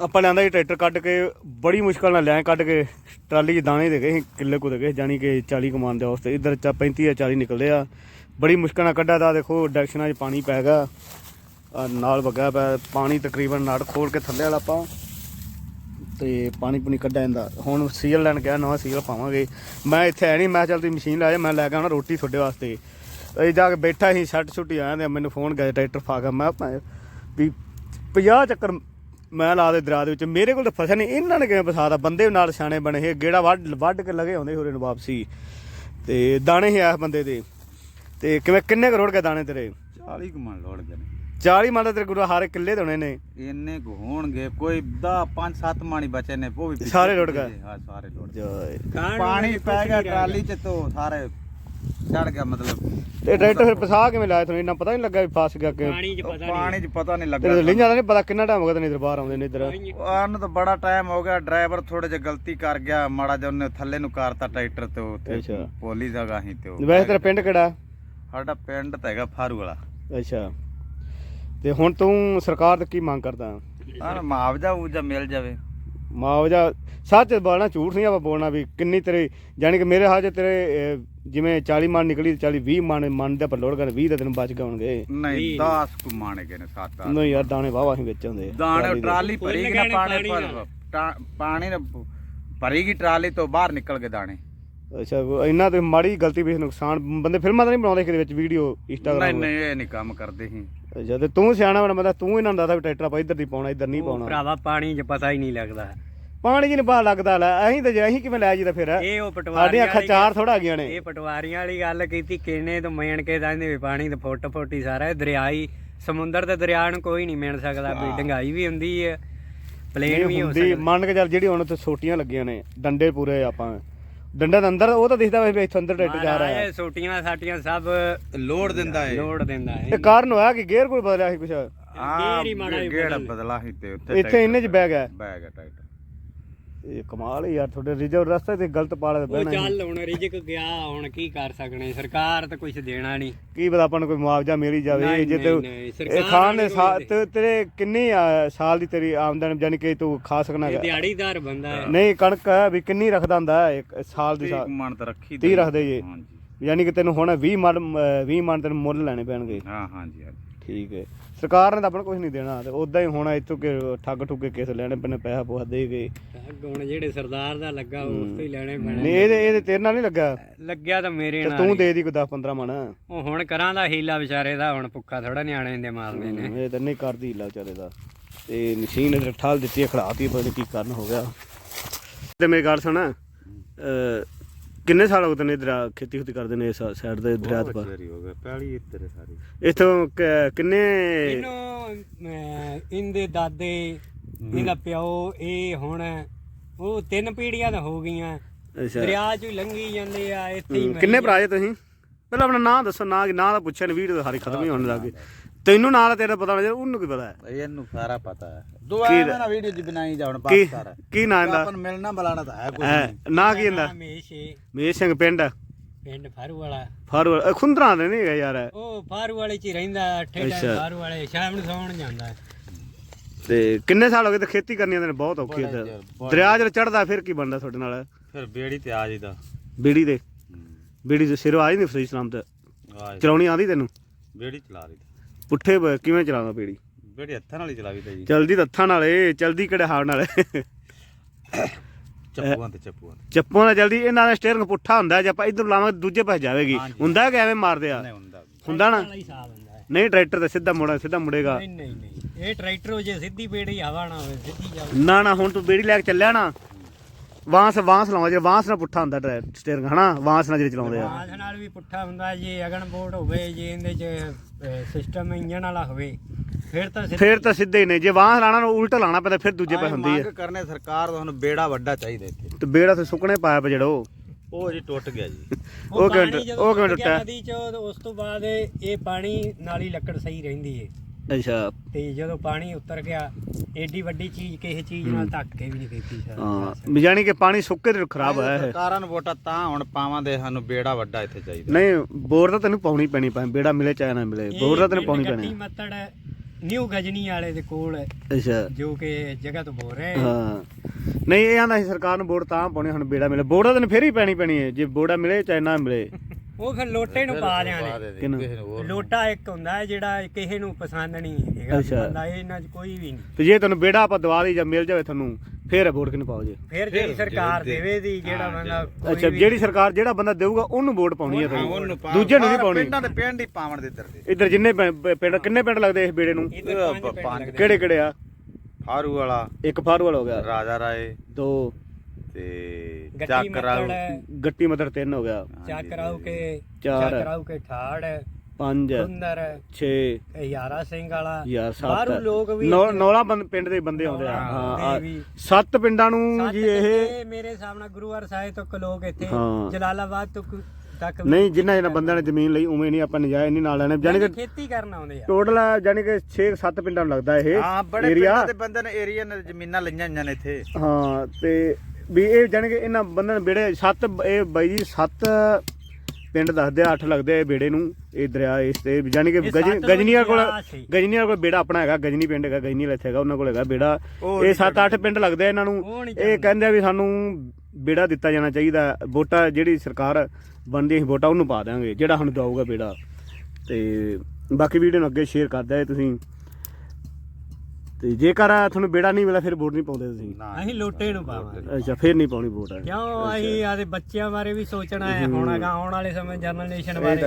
ਆਪਾਂ ਲਿਆਂਦਾ ਜੀ ਟਰੈਕਟਰ ਕੱਢ ਕੇ ਬੜੀ ਮੁਸ਼ਕਲ ਨਾਲ ਲਿਆ ਕੱਢ ਕੇ ਟਰਾਲੀ 'ਚ ਦਾਣੇ ਦੇ ਗਏ ਸੀ, ਕਿੱਲੇ ਕੁ ਦੇ ਗਏ ਜਾਨੀ ਕਿ 40 ਕਮਾਨ ਦੇ ਵਾਸਤੇ ਇਧਰ ਚਾ 35 ਜਾਂ 40 ਨਿਕਲਦੇ ਆ। ਬੜੀ ਮੁਸ਼ਕਲ ਨਾਲ ਕੱਢਿਆ ਦਾ ਦੇਖੋ ਡੈਕਸ਼ਨਾਂ 'ਚ ਪਾਣੀ ਪੈ ਗਿਆ। ਨਾਲ ਵਗਿਆ ਪਿਆ ਪਾਣੀ ਤਕਰੀਬਨ ਨਾੜ ਖੋਲ ਕੇ ਥੱਲੇ ਵਾਲਾ ਆਪਾਂ। ਤੇ ਪਾਣੀ ਪੁਣੀ ਕੱਢਿਆ ਜਾਂਦਾ। ਹੁਣ ਸੀਲ ਲੈਣ ਗਿਆ ਨਵਾਂ ਸੀਲ ਪਾਵਾਂਗੇ। ਮੈਂ ਇੱਥੇ ਐ ਨਹੀਂ ਮੈਂ ਚੱਲ ਤੁਸੀਂ ਮਸ਼ੀਨ ਲੈ ਜਾ ਮੈਂ ਲੈ ਕੇ ਆਉਣਾ ਰੋਟੀ ਤੁਹਾਡੇ ਵਾਸਤੇ। ਇਹ ਜਾ ਕੇ ਬੈਠਾ ਸੀ ਛੱਟ ਛੁੱਟੀ ਆਇਆ ਤੇ ਮੈਨੂੰ ਫੋਨ ਗਿਆ ਟਰੈਕਟਰ ਫਾ ਗਿਆ ਮੈਂ ਵੀ 50 ਚੱਕਰ ਮੈਂ ਲਾ ਦੇ ਦਰਿਆ ਦੇ ਵਿੱਚ ਮੇਰੇ ਕੋਲ ਤਾਂ ਫਸਿਆ ਨਹੀਂ। ਇਹਨਾਂ ਨੇ ਕਿਵੇਂ ਫਸਾਦਾ ਬੰਦੇ ਨਾਲ ਸਿਆਣੇ ਬਣੇ ਇਹ ਗੇੜਾ ਵੱਢ ਵੱਢ ਕੇ ਲਗੇ ਆਉਂਦੇ ਹੋਰੇ ਨੂੰ ਵਾਪਸੀ। ਤੇ ਦਾਣੇ ਹੀ ਆ ਇਸ ਬੰਦੇ ਦੇ। ਤੇ ਕਿਵੇਂ ਕਿੰਨੇ ਕਰੋੜ ਕੇ ਦਾਣੇ ਤੇਰੇ? 40 ਕਮਾਨ ਲੋੜ ਗਏ ਨੇ। 40 ਮੰਨ ਤੇਰੇ ਗੁਰੂ ਹਾਰੇ ਕਿੱਲੇ ਦੋਣੇ ਨੇ। ਇੰਨੇ ਕੁ ਹੋਣਗੇ ਕੋਈ 10 5 7 ਮਾਣੀ ਬਚੇ ਨੇ ਉਹ ਵੀ ਸਾਰੇ ਲੁੱਟ ਗਏ? ਹਾਂ ਸਾਰੇ ਲੁੱਟ ਗਏ। ਜੈ ਪਾਣੀ ਪੈ ਗਿਆ ਟਰਾਲੀ 'ਚ ਤੋਂ ਸਾਰੇ ਚੜ ਗਿਆ ਮਤਲਬ। ਤੇ ਟਰੈਕਟਰ ਫਿਰ ਫਸਾ ਕਿਵੇਂ ਲਾਇਆ ਤੁਹਾਨੂੰ? ਇੰਨਾ ਪਤਾ ਨਹੀਂ ਲੱਗਾ ਵੀ ਫਸ ਗਿਆ ਕਿ ਪਾਣੀ 'ਚ ਪਤਾ ਨਹੀਂ ਤੇਰੇ ਲੱਗਾ ਲਿੰਜਾਂ ਦਾ ਨਹੀਂ ਪਤਾ ਕਿੰਨਾ ਟਾਈਮ ਹੋ ਗਿਆ ਤੈਨੂੰ ਇੱਧਰ ਬਾਹਰ ਆਉਂਦੇ ਨੇ ਇੱਧਰ। ਉਹਨੂੰ ਤਾਂ ਬੜਾ ਟਾਈਮ ਹੋ ਗਿਆ। ਡਰਾਈਵਰ ਥੋੜੇ ਜਿਹਾ ਗਲਤੀ ਕਰ ਗਿਆ। ਮਾੜਾ ਜਿਹਾ ਉਹਨੇ ਥੱਲੇ ਨੂੰ ਕਰਤਾ ਟਰੈਕਟਰ ਤੇ ਉੱਥੇ ਅੱਛਾ। ਪੋਲੀ ਜਗ੍ਹਾ ਹੀ ਤੇ ਉਹ ਵੈਸੇ ਤੇਰਾ ਪਿੰਡ ਕਿਹੜਾ? ਸਾਡਾ ਪਿੰਡ ਤਾਂ ਹੈਗਾ ਫਾਰੂ ਵਾਲਾ। ਅੱਛਾ। ਤੇ ਹੁਣ ਤੂੰ ਸਰਕਾਰ ਤੋਂ ਕੀ ਮੰਗ ਕਰਦਾ? ਹਾਂ ਮੁਆਵਜ਼ਾ ਉਜਾ ਮਿਲ ਜਾਵੇ। ਮੁਆਵਜ਼ਾ ਸੱਚ ਬੋਲਣਾ ਝੂਠ ਨਹੀਂ ਆਪਾਂ ਬੋਲਣਾ ਵੀ ਕਿੰਨੀ ਤੇਰੇ ਯਾਨੀ ਕਿ ਮੇਰੇ 'ਚ ਤੇਰੇ ਅਹ, ਜਿਵੇਂ 40 ਮਣ ਨਿਕਲੀ 40 20 ਮਣ ਮਣ ਦਾ ਪਲੋੜ ਕਰ 20 ਦਾ ਤੈਨੂੰ ਬਚ ਗਏ ਹੋਣਗੇ। ਨਹੀਂ 10 ਕੁ ਮਾਣੇ ਗਏ ਨੇ ਸੱਤ ਅੱਠ। ਨਹੀਂ ਯਾਰ ਦਾਣੇ ਵਾਵਾ ਹੀ ਵਿੱਚ ਹੁੰਦੇ ਆ। ਦਾਣੇ ਟਰਾਲੀ ਭਰੀ ਗਈ ਨਾ ਪਾਣੀ ਪਰ ਪਾਣੀ ਨਾ ਭਰੀ ਗਈ ਟਰਾਲੀ ਤੋਂ ਬਾਹਰ ਨਿਕਲ ਗਏ ਦਾਣੇ। ਅੱਛਾ ਉਹ ਇੰਨਾ ਤੇ ਮਾੜੀ ਗਲਤੀ ਵੀ ਨੁਕਸਾਨ ਬੰਦੇ ਫਿਲਮਾਂ ਤਾਂ ਨਹੀਂ ਬਣਾਉਂਦੇ ਕਿਤੇ ਵਿੱਚ ਵੀਡੀਓ ਨਹੀਂ ਇੰਸਟਾਗ੍ਰਾਮ ਨਹੀਂ ਇਹ ਨਹੀਂ ਕੰਮ ਕਰਦੇ ਸੀ ਅੱਛਾ ਤੇ ਤੂੰ ਸਿਆਣਾ ਬਣਾ ਬੰਦਾ ਤੂੰ ਇਹਨਾਂ ਨੂੰ ਦੱਸਦਾ ਵੀ ਟਰੈਕਟਰ ਆਪਾਂ ਇੱਧਰ ਦੀ ਪਾਉਣਾ ਇੱਧਰ ਨਹੀਂ ਪਾਉਣਾ। ਭਰਾਵਾ ਪਾਣੀ 'ਚ ਪਤਾ ਹੀ ਨਹੀਂ ਲੱਗਦਾ। ਪਾਣੀ ਜੀ ਨਹੀਂ ਬਾਹ ਲੱਗਦਾ ਲੈ ਅਸੀਂ ਤੇ ਜੇ ਅਸੀਂ ਕਿਵੇਂ ਲੈ ਜੀਦਾ ਫਿਰ। ਇਹ ਉਹ ਪਟਵਾਰੀ ਸਾਡੀਆਂ ਅੱਖਾਂ ਚਾਰ ਥੋੜਾ ਗਈਆਂ ਨੇ। ਇਹ ਪਟਵਾਰੀਆਂ ਵਾਲੀ ਗੱਲ ਕੀਤੀ ਕਿੰਨੇ ਤੋਂ ਮੇਣ ਕੇ ਜਾਂਦੇ ਵੀ ਪਾਣੀ ਤੇ ਫੁੱਟ ਫੁੱਟ ਹੀ ਸਾਰਾ ਇਹ ਦਰਿਆ ਹੀ ਸਮੁੰਦਰ ਤੇ ਦਰਿਆ ਨੂੰ ਕੋਈ ਨਹੀਂ ਮਿਣ ਸਕਦਾ ਵੀ ਡੰਗਾਈ ਵੀ ਹੁੰਦੀ ਹੈ ਪਲੇਨ ਵੀ ਹੁੰਦੀ ਮੰਨ ਕੇ ਚੱਲ ਜਿਹੜੀ ਹੁਣ ਉੱਥੇ ਛੋਟੀਆਂ ਲੱਗੀਆਂ ਨੇ ਡੰਡੇ ਪੂਰੇ ਆਪਾਂ ਡੰਡੇ ਦੇ ਅੰਦਰ ਉਹ ਤਾਂ ਦਿਖਦਾ ਵੀ ਇੱਥੋਂ ਅੰਦਰ ਟਰੈਕਟਰ ਜਾ ਰਿਹਾ। ਹੈ ਇਹ ਛੋਟੀਆਂ ਸਾਟੀਆਂ ਸਭ ਲੋਡ ਦਿੰਦਾ ਏ। ਲੋਡ ਦਿੰਦਾ ਹੈ ਇਹ ਕਾਰਨ ਹੋਇਆ ਕਿ ਗੇਅਰ ਕੋਈ ਬਦਲਿਆ ਸੀ ਕੁਛ? ਗੇਰ ਹੀ ਮਾੜਾ ਗੇੜ ਬਦਲ। ਬਦਲਾ ਸੀ ਤੇ ਉੱਥੇ ਇੱਥੇ ਇੰਨੇ ਚ ਬੈਗ ਹੈ ਬੈਗ ਹੈ ਟਾਈਟ ਇਹ ਕਮਾਲ ਹੀ ਯਾਰ ਤੁਹਾਡੇ ਰਿਜ਼ਰਵ ਰਸਤੇ ਤੇ ਗਲਤ ਪਾਲੇ ਉਹ ਬਹਿਣਾ ਚੱਲ ਹੁਣ ਰਿਜਕ ਗਿਆ ਹੁਣ ਕੀ ਕਰ ਸਕਣੇ? ਸਰਕਾਰ ਤਾਂ ਕੁਝ ਦੇਣਾ ਨਹੀਂ। ਕੀ ਪਤਾ ਆਪਾਂ ਨੂੰ ਕੋਈ ਮੁਆਵਜ਼ਾ ਮਿਲ ਜਾਵੇ ਨਹੀਂ, ਜੇ ਨਹੀਂ, ਤੇ ਨਹੀਂ, ਇਹ ਕੋਈ ਤੇ ਤੇਰੇ ਕਿੰਨੀ ਆ, ਸਾਲ ਦੀ ਤੇਰੀ ਆਮਦਨ ਜਾਨੀ ਕਿ ਤੂੰ ਖਾ ਸਕਣਾ ਇਹ? ਦਿਹਾੜੀਦਾਰ ਬੰਦਾ ਹੈ। ਨਹੀਂ ਕਣਕ ਹੈ ਵੀ ਕਿੰਨੀ ਰੱਖਦਾ ਹੁੰਦਾ ਹੈ ਇੱਕ ਸਾਲ ਦੀ ਸਾਲ। ਮਣ ਤਾਂ ਰੱਖੀ 30 ਰੱਖਦੇ ਜੇ। ਹਾਂਜੀ। ਯਾਨੀ ਕਿ ਤੈਨੂੰ ਹੁਣ 20 ਮਣ 20 ਮਣ ਤੈਨੂੰ ਮੁੱਲ ਲੈਣੇ ਪੈਣਗੇ। ਹਾਂ ਹਾਂਜੀ ਹਾਂਜੀ। ਠੀਕ ਹੈ। ਸਰਕਾਰ ਨੇ ਤਾਂ ਆਪਣਾ ਕੁਝ ਨਹੀਂ ਦੇਣਾ ਤੇ ਉਦਾਂ ਹੀ ਹੁਣ ਇੱਥੋਂ ਕਿ ਠੱਗ ਠੁੱਗੇ ਕਿਸ ਲੈਣੇ ਪੈਣੇ ਪੈਸਾ ਪੂਸਾ ਦੇ ਕੇ। ਹੁਣ ਜਿਹੜੇ ਸਰਦਾਰ ਦਾ ਲੱਗਾ ਉਸ ਤੋਂ ਹੀ ਲੈਣੇ ਨਹੀਂ ਪੈਣੇ ਇਹਦੇ ਇਹਦੇ ਤੇਰੇ ਨਾਲ ਨਹੀਂ ਲੱਗਾ? ਲੱਗਿਆ ਤਾਂ ਮੇਰੇ ਤੇ ਨਾਲ ਤੂੰ ਹੀ। ਦੇ ਦੀ ਕੋਈ 10 15 ਮਣ। ਉਹ ਹੁਣ ਕਰਾਂ ਦਾ ਹੀਲਾ ਵਿਚਾਰੇ ਦਾ ਹੁਣ ਭੁੱਖਾ ਥੋੜਾ ਨਿਆਣੇ ਦੇ ਮਾਰਦੇ ਨੇ। ਇਹ ਤਾਂ ਨਹੀਂ ਕਰਦੀ ਵਿਚਾਰੇ ਦਾ। ਤੇ ਮਸ਼ੀਨ ਇਹਦੇ ਠਾਲ ਦਿੱਤੀ ਖੜਾਤੀ ਪਤਾ ਕੀ ਕਰਨ ਹੋ ਗਿਆ। ਤੇ ਮੇਰੀ ਗੱਲ ਸੁਣ ਕਿੰਨੇ ਸਾਲ ਹੋ ਗਏ ਤੈਨੂੰ ਇਧਰ ਖੇਤੀ ਖੁਤੀ ਕਰਦੇ ਨੇ ਇਸ ਸਾਈਡ ਦੇ ਦਰਿਆ ਤੇ ਪਾਰ ਹੋ ਗਏ ਪਹਿਲੀ ਇੱਧਰ ਸਾਰੀ। ਇਥੋਂ ਕਿੰਨੇ? ਇਹਨੂੰ ਇਹਦੇ ਦਾਦੇ ਇਹਦਾ ਪਿਓ ਇਹ ਹੁਣ ਉਹ ਤਿੰਨ ਪੀੜ੍ਹੀਆਂ ਤਾਂ ਹੋ ਗਈਆਂ। ਅੱਛਾ। ਦਰਿਆ ਚੋਂ ਹੀ ਲੰਘੀ ਜਾਂਦੇ ਆ ਇੱਥੇ ਹੀ ਕਿੰਨੇ ਭਰਾ ਜੇ ਤੁਸੀਂ? ਪਹਿਲਾਂ ਆਪਣਾ ਨਾਂ ਦੱਸੋ ਨਾਂ ਨਾਂ ਦਾ ਪੁੱਛਿਆ ਨੇ ਵੀਡੀਓ ਸਾਰੀ ਖਤਮ ਹੀ ਹੋਣ ਲੱਗੀ ਤੈਨੂੰ ਨਾਂ ਦਾ ਤੇਰਾ ਪਤਾ ਹੋਣਾ ਚਾਹੀਦਾ ਉਹਨੂੰ ਕੀ ਪਤਾ ਹੈ? ਇਹਨੂੰ ਸਾਰਾ ਪਤਾ ਹੈ। ਦੁਆ ਮੈਂ ਨਾ ਵੀਡੀਓ ਚ ਬਣਾਈ ਜਾਣ ਕੀ ਬਸ ਸਾਰਾ ਕੀ ਨਾਂ ਆਪਾਂ ਇਹਦਾ ਨੂੰ ਮਿਲਣਾ ਬੁਲਾਣਾ ਤਾਂ ਹੈ ਕੋਈ ਹੈ ਨਾਂ ਕੀ ਇਹਦਾ? ਹਮੇਸ਼ ਹੀ। ਮੇਰ ਸਿੰਘ ਪਿੰਡ? ਪਿੰਡ ਫਾਰੂ ਵਾਲਾ ਫਾਰੂ ਖੁੰਦਰਾ ਦੇ ਨਹੀਂ ਹੈਗਾ ਯਾਰ। ਉਹ ਫਾਰੂ ਵਾਲੇ ਚ ਹੀ ਰਹਿੰਦਾ ਅੱਛਾ। ਟਾਈਮ ਫਾਰੂ ਵਾਲੇ ਸ਼ਾਮ ਨੂੰ ਸੌਣ ਜਾਂਦਾ ਹੈ। ਤੇ ਕਿੰਨੇ ਸਾਲ ਹੋ ਗਏ ਤੇ ਖੇਤੀ ਕਰਨੀ ਆਂਦੇ ਨੇ ਬਹੁਤ ਔਖੀ ਹੈ ਦਰਿਆ ਜਦ ਚੜਦਾ ਫਿਰ ਕੀ ਬਣਦਾ ਤੁਹਾਡੇ ਨਾਲ? ਫਿਰ ਬੇੜੀ ਤੇ ਆ ਜੀਦਾ ਬੀੜੀ ਦੇ ਬੀੜੀ ਦੇ ਸਿਰੋਂ ਆ ਜਾਂਦੀ ਸਹੀ ਸਲਾਮਤ ਚਲਾਉਣੀ ਆਂਦੀ ਤੈਨੂੰ? ਬੇੜੀ ਚਲਾ ਰਹੀ ਪੁੱਠੇ ਬ- ਕਿਵੇਂ ਚਲਾਉਂਦਾ ਬੀੜੀ ਬੇੜੀ ਹੱਥਾਂ ਨਾਲ ਹੀ ਚਲਾਵੀ ਤਾਂ ਜੀ। ਚਲਦੀ ਤਾਂ ਹੱਥਾਂ ਨਾਲ ਏ ਚਲਦੀ ਕਿਹੜੇ ਹਾਰ ਨਾਲ? ਚੱਪੂਆਂ ਤੇ ਚੱਪੂਆਂ ਤੇ। ਚੱਪੋਂ ਨਾਲ ਜਲਦੀ ਇਹਨਾਂ ਦਾ ਸਟੀਅਰਿੰਗ ਪੁੱਠਾ ਹੁੰਦਾ ਜੇ ਆਪਾਂ ਇਧਰ ਲਾਵਾਂਗੇ ਦੂਜੇ ਪਾਸੇ ਜਾਵੇਗੀ। ਹਾਂਜੀ। ਹੁੰਦਾ ਕਿ ਐਵੇਂ ਮਾਰਦੇ ਆ? ਨਹੀਂ ਹੁੰਦਾ। ਹੁੰਦਾ ਨਾ? ਵਾਲਾ ਹੀ ਹਿਸਾਬ ਹੁੰਦਾ ਹੈ। ਨਹੀਂ ਟਰੈਕਟਰ ਤੇ ਸਿੱਧਾ ਮੁੜਾ ਸਿੱਧਾ ਮੁੜੇਗਾ। ਨਹੀਂ ਨਹੀਂ ਨਹੀਂ। ਇਹ ਟਰੈਕਟਰ ਹੋ ਜੇ ਸਿੱਧੀ ਬੇੜੀ ਹਵਾ ਨਾ ਹੋਵੇ ਸਿੱਧੀ ਜਾਵੇ। ਨਾ ਨਾ ਹੁਣ ਤੂੰ ਬੀੜੀ ਲੈ ਕੇ ਚੱਲਿਆ ਨਾ ਵਾਂਸ ਵਾਂਸ ਲਾਉਂਦਾ ਜੇ ਵਾਂਸ ਨਾਲ ਪੁੱਠਾ ਹੁੰਦਾ ਸਟੀਅਰਿੰਗ ਹਨਾ? ਵਾਂਸ ਨਾਲ ਜਿਹੜੇ ਚਲਾਉਂਦੇ ਆ। ਬਾਂਸ ਨਾਲ ਵੀ ਪੁੱਠਾ ਹੁੰਦਾ ਜੇ ਅਗਨ ਬੋਰਡ ਹੋਵੇ ਜੇ ਇਹਦੇ ਚ ਸਿਸਟਮ ਇੰਜਨ ਵਾਲਾ ਹੋਵੇ ਫਿਰ ਤਾਂ ਸਿੱਧੀ- ਫਿਰ ਤਾਂ ਸਿੱਧੇ ਹੀ ਨੇ। ਜੇ ਵਾਂਸ ਲਾਣਾ ਨੂੰ ਉਲਟਾ ਲਾਣਾ ਪੈਂਦਾ ਫਿਰ ਦੂਜੇ ਪਾਸੇ ਹੁੰਦੀ ਹੈ ਮੰਗ ਕਰਨੇ ਸਰਕਾਰ ਹੁਣ ਬੇੜਾ ਵੱਡਾ ਚਾਹੀਦਾ ਇੱਥੇ। ਤੇ ਬੇੜਾ ਤੇ ਸੁੱਕਣੇ ਪਾਇਆ ਪਿਆ ਜਿਹੜੋ ਉਹ। ਜੀ ਟੁੱਟ ਗਿਆ ਜੀ। ਉਹ ਕਿਵੇਂ ਪਾਣੀ ਟੁੱਟ- ਜਦੋਂ ਉਹ ਕਿਵੇਂ ਟੁੱਟ ਗਿਆ ਟੁੱਟਾ? ਨਦੀ ਚ ਉਦੋਂ- ਉਸ ਤੋਂ ਬਾਅਦ ਇਹ ਪਾਣੀ ਨਾਲ ਹੀ ਲੱਕੜ ਸਹੀ ਰਹਿੰਦੀ ਏ। ਅੱਛਾ। ਤੇ ਜਦੋਂ ਪਾਣੀ ਉਤਰ ਗਿਆ ਏਡੀ ਵੱਡੀ ਚੀਜ਼ ਕਿਸੇ ਚੀਜ਼ ਨਾਲ ਧੱਕ ਕੇ ਵੀ ਨਹੀਂ ਕੀਤੀ ਸਰ। ਹਾਂ ਵੀ ਜਾਣੀ ਕਿ ਪਾਣੀ ਸੁੱਕੇ ਤੇ ਖਰਾਬ ਹੋਇਆ ਹੈ ਸਰਕਾਰਾਂ ਨੂੰ ਵੋਟਾਂ ਤਾਂ ਹੁਣ ਪਾਵਾਂਦੇ ਸਾਨੂੰ ਬੇੜਾ ਵੱਡਾ ਇੱਥੇ ਚਾਹੀਦਾ। ਨਹੀਂ ਬੋਰ ਤਾਂ ਤੈਨੂੰ ਪਾਉਣੀ ਪੈਣੀ ਪੈ ਬੇੜਾ ਮਿਲੇ ਚਾਹੇ ਨਾ ਮਿਲੇ ਬੋਰ ਤਾਂ ਤੈਨੂੰ ਪਾਉਣੀ ਪੈਣੀ। ਮੱਤੜ ਨਿਊ ਗਜਨੀ ਵਾਲੇ ਦੇ ਕੋਲ ਹੈ, ਅੱਛਾ। ਜੋ ਕਿ ਜਗ੍ਹਾ ਤੋਂ ਬੋਲ ਰਹੇ ਹਾਂ। ਨਹੀਂ ਇਹ ਆਂਦਾ ਸੀ ਸਰਕਾਰ ਨੂੰ ਬੋਰਡ ਤਾਂ ਪਾਉਣੀ ਹੁਣ ਬੇੜਾ ਮਿਲੇ। ਬੋਰਡ ਤਾਂ ਤੈਨੂੰ ਫੇਰ ਹੀ ਪੈਣੀ ਪੈਣੀ ਹੈ ਜੇ ਬੋੜਾ ਮਿਲੇ ਚਾਹੇ ਨਾ ਮਿਲੇ। ਉਹ ਫਿਰ ਲੋਟੇ ਨੂੰ ਪਾ ਕਿਹਨੂੰ? ਕਿਸੇ ਨੂੰ। ਹੋਰ ਲੋਟਾ ਇੱਕ ਹੁੰਦਾ ਹੈ ਜਿਹੜਾ ਕਿਸੇ ਨੂੰ ਪਸੰਦ ਨਹੀਂ ਹੈਗਾ ਅੱਛਾ। ਬੰਦਾ ਇਹਨਾਂ 'ਚ ਕੋਈ ਵੀ ਨਹੀਂ। ਤੇ ਜੇ ਤੈਨੂੰ ਬੇੜਾ ਆਪਾਂ ਦਵਾ ਦੀ ਜਾਂ ਮਿਲ ਜਾਵੇ ਤੁਹਾਨੂੰ ਫੇਰ ਵੋਟ ਕਿਨੂੰ ਪਾਓ ਜੇ? ਫਿਰ ਜਿਹੜੀ ਸਰਕਾਰ ਦੇਵੇ ਦੀ ਜਿਹੜਾ ਬੰਦਾ ਕੋਈ ਅੱਛਾ ਵੀ- ਜਿਹੜੀ ਸਰਕਾਰ ਜਿਹੜਾ ਬੰਦਾ ਦੇਊਗਾ ਉਹਨੂੰ ਵੋਟ ਪਾਉਣੀ ਹੈ ਤੁਹਾਨੂੰ ਦੂਜੇ ਨੂੰ ਨਹੀਂ ਪਾਉਣੀ। ਪਿੰਡਾਂ ਦੇ ਪਿੰਡ ਹੀ ਪਾਵਣ ਦੇ ਇੱਧਰ ਦੇ। ਇੱਧਰ ਜਿੰਨੇ ਪਿੰ- ਪਿੰ- ਪਿੰਡ ਕਿੰਨੇ ਪਿੰਡ ਲੱਗਦੇ ਇਸ ਬੇੜੇ ਨੂੰ? ਇੱਧਰ ਪੰਜ ਪਿੰਡ ਪੰਜ ਲੱਗਦੇ। ਕਿਹੜੇ ਕਿਹੜੇ ਆ? ਫਾਰੂ ਵਾਲਾ ਇੱਕ ਫਾਰਵਲ ਹੋ ਗਿਆ। ਰਾਜਾ ਰਾਏ। ਦੋ। ਤੇ ਗੱਟੀ ਗੱਟੀ ਮਦਰ ਤਿੰਨ ਹੋ ਗਿਆ। ਚੱਕ ਰਾਉ ਕੇ ਚਾਰ। ਕੇ ਠਾੜ ਪੰਜ ਸੁੰਦਰ 6 ਯਾਰਾ ਸਿੰਘ ਵਾਲਾ। ਯਾਰ ਬਾਹਰੋਂ ਲੋਕ ਵੀ ਨੌਲਾ ਬੰਦ ਪਿੰਡ ਦੇ ਬੰਦੇ ਆਉਂਦੇ ਆ। ਨੌਲਾ ਹਾਂ ਦੇ ਵੀ। ਆ- ਸੱਤ ਪਿੰਡਾਂ ਨੂੰ ਸੱਤ ਜੀ ਇਹ ਮੇਰੇ ਸਾਹਮਣੇ ਗੁਰੂਵਾਰ ਸਾਹਿਬ ਤੱਕ ਲੋਕ ਇੱਥੇ ਹਾਂ। ਜਲਾਲਾਬਾਦ ਤੱਕ ਤੱਕ ਨਹੀਂ ਜਿੰਨਾ ਜਿੰਨਾ ਬੰਦਿਆਂ ਨੇ ਜ਼ਮੀਨ ਲਈ ਉਵੇਂ ਨਹੀਂ ਆਪਾਂ ਨਜਾਇਜ਼ ਨਹੀਂ ਨਾਲ ਲੈਣੇ। ਜਾਨੀ ਕਿ ਖੇਤੀ ਕਰਨ ਆਉਂਦੇ ਆ। ਟੋਟਲ ਜਾਨੀ ਕਿ 6-7 ਪਿੰਡਾਂ ਨੂੰ ਲੱਗਦਾ ਇਹ ਹਾਂ ਬੜੇ ਏਰੀਆ ਪਿੰਡਾਂ ਦੇ ਬੰਦੇ ਨੇ ਏਰੀਆ ਨੇ ਜ਼ਮੀਨਾਂ ਲਈਆਂ ਹੋਈਆਂ ਨੇ ਇੱਥੇ। ਹਾਂ ਤੇ ਵੀ ਇਹ ਜਾਨੀ ਕਿ ਇਹਨਾਂ ਬੰਦਿਆਂ ਨੇ ਬੇੜੇ ਸੱਤ ਇਹ ਬਾਈ ਜੀ ਸੱਤ ਪਿੰਡ ਦੱਸਦੇ ਆ 8 ਲੱਗਦੇ ਆ ਬੇੜੇ ਨੂੰ ਇਹ ਦਰਿਆ ਇਸ ਤੇ ਯਾਨੀ ਕਿ ਗਜਨੀਆਂ ਕੋਲ। ਗਜਨੀਆਂ ਕੋਲ ਬੇੜਾ ਆਪਣਾ ਹੈਗਾ ਗਜਨੀ ਪਿੰਡ ਹੈਗਾ ਗਜਨੀ ਇੱਥੇ ਹੈਗਾ ਉਹਨਾਂ ਕੋਲ ਹੈਗਾ ਬੇੜਾ। ਇਹ 7-8 ਪਿੰਡ ਲੱਗਦੇ ਆ ਇਹਨਾਂ ਨੂੰ। ਇਹ ਕਹਿੰਦੇ ਆ ਵੀ ਸਾਨੂੰ ਬੇੜਾ ਦਿੱਤਾ ਜਾਣਾ ਚਾਹੀਦਾ ਵੋਟਾਂ ਜਿਹੜੀ ਸਰਕਾਰ ਬਣਦੀ ਹੈ ਵੋਟਾਂ ਉਹਨੂੰ ਪਾ ਦਿਆਂਗੇ ਜਿਹੜਾ ਸਾਨੂੰ ਦਊਗਾ ਬੇੜਾ। ਤੇ ਬਾਕੀ ਵੀਡੀਓ ਨੂੰ ਅੱਗੇ ਸ਼ੇਅਰ ਕਰ ਦਿਆ ਤੁਸੀਂ। ਤੇ ਜੇਕਰ ਤੁਹਾਨੂੰ ਬੇੜਾ ਨਹੀਂ ਮਿਲਿਆ ਫਿਰ ਵੋਟ ਨਹੀਂ ਪਾਉਂਦੇ ਤੁਸੀਂ। ਅਸੀਂ ਲੋਟੇ ਨੂੰ ਪਾਵਾਂਗੇ। ਅੱਛਾ ਫਿਰ ਨਹੀਂ ਪਾਉਣੀ ਵੋਟ। ਕਿਉਂ? ਅਸੀਂ ਆਦੇ ਬੱਚਿਆਂ ਬਾਰੇ ਵੀ ਸੋਚਣਾ ਹੈ। ਹੁਣ ਅਗਾ ਆਉਣ ਵਾਲੇ ਸਮੇਂ ਜਨਰੇਸ਼ਨ ਬਾਰੇ।